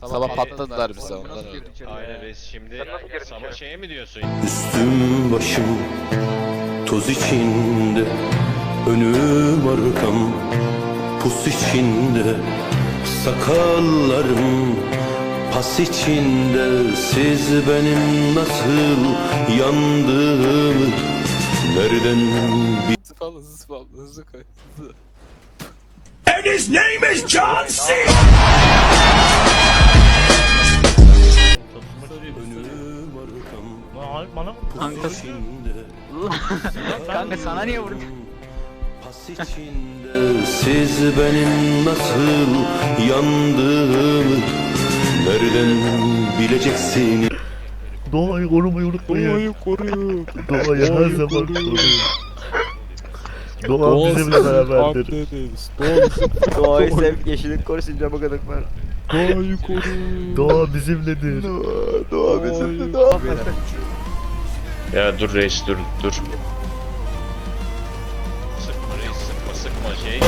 Sabah patladılar bize Oğlum nasıl öyle. içeri Aynen ya? reis şimdi Sen nasıl girdin sabah içeri? şeye mi diyorsun? Üstüm başım toz içinde Önüm arkam pus içinde Sakallarım pas içinde Siz benim nasıl yandığımı Nereden bil- Hızlı falan hızlı koy. Hızlı. Önüm arkam Bana Kanka, kanka sana niye vurdun? Siz benim nasıl yandığımı Nereden bileceksiniz Doğayı korumayı unutmayın. Doğayı koruyun. Doğayı her zaman koruyun. Doğa bizimle beraberdir. Doğayı sev, yeşillik korusun camı kadar var. Doğayı koru. Doğa bizimledir. Doğa bizim doğa. Ya dur reis dur dur. Sıkma reis sıkma sıkma şey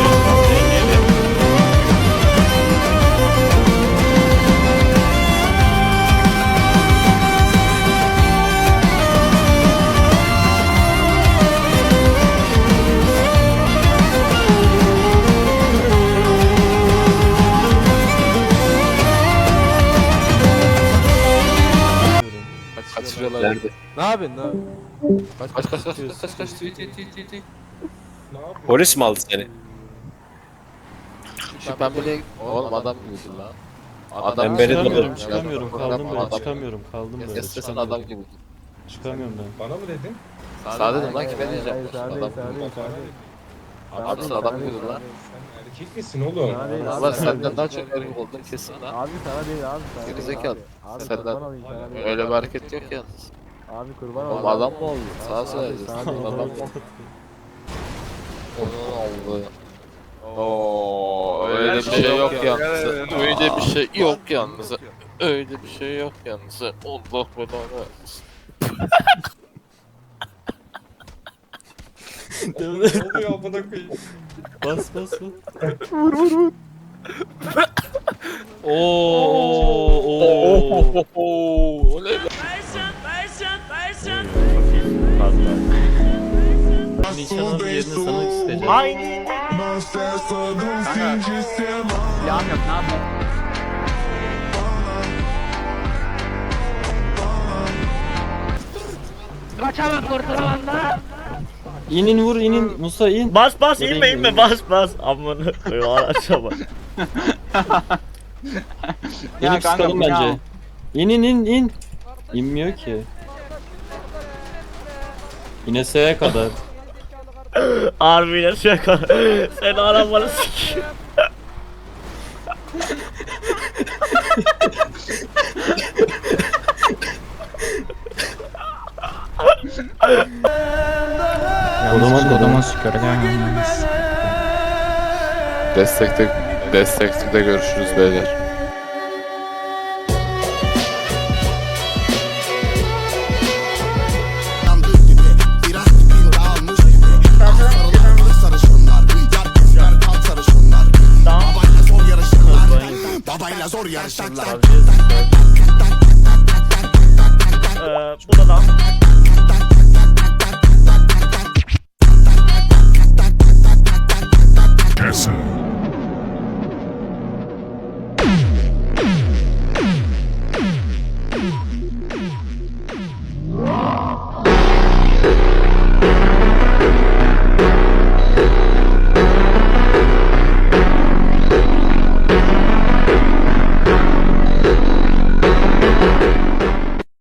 Nerede? Ne yapıyorsun? Ne yapıyorsun? Kaç kaç kaç kaç kaç kaç kaç tüy tüy tüy tüy tüy. Polis mi aldı seni? Şu pembeliğe Oğlum adam gibi lan. Adam Pembeli de çıkamıyorum, var. Çıkamıyorum kaldım böyle Adam- çıkamıyorum kaldım böyle Yasasın çıkamıyorum. adam gibi. Çıkamıyorum ben. Bana mı dedin? Sağ dedim lan kime diyeceğim? Adam gibi. sen adam gibi lan. Sen erkek misin oğlum? Sana değil, abi, sana senden daha çok erkek oldun kesin lan. Abi sana değil abi sana değil. Gerizekalı. Abi, abi Senden- kurban olayım sana değil. Öyle bir hareket yok yalnız. Abi kurban Oğlum olayım. adam mı oldu? Sağa Abi, söyleyeceğiz. sana Adam değil, mı sana oldu? oldu. Oo, öyle bir şey yok yalnız. Öyle bir şey yok yalnız. Öyle bir şey yok yalnız. Allah belanı versin. ne oluyor amına koyayım? Bas bas bas. Oo, oo, oo, o ne lan? Nişanın yerini sana isteyeceğim. Aynı. Silahım yok ne yapayım? İnin vur inin Musa in. Bas bas Nereye inme inme gidiyorsun? bas bas. Amına koyayım araça bak. İnip sıkalım bu ne bence. İn in in in. İnmiyor ki. İneseye kadar. Harbiyle şaka. Sen arabanı sikiyor. Odama odama Destekte, destekte görüşürüz beyler. yandığı gibi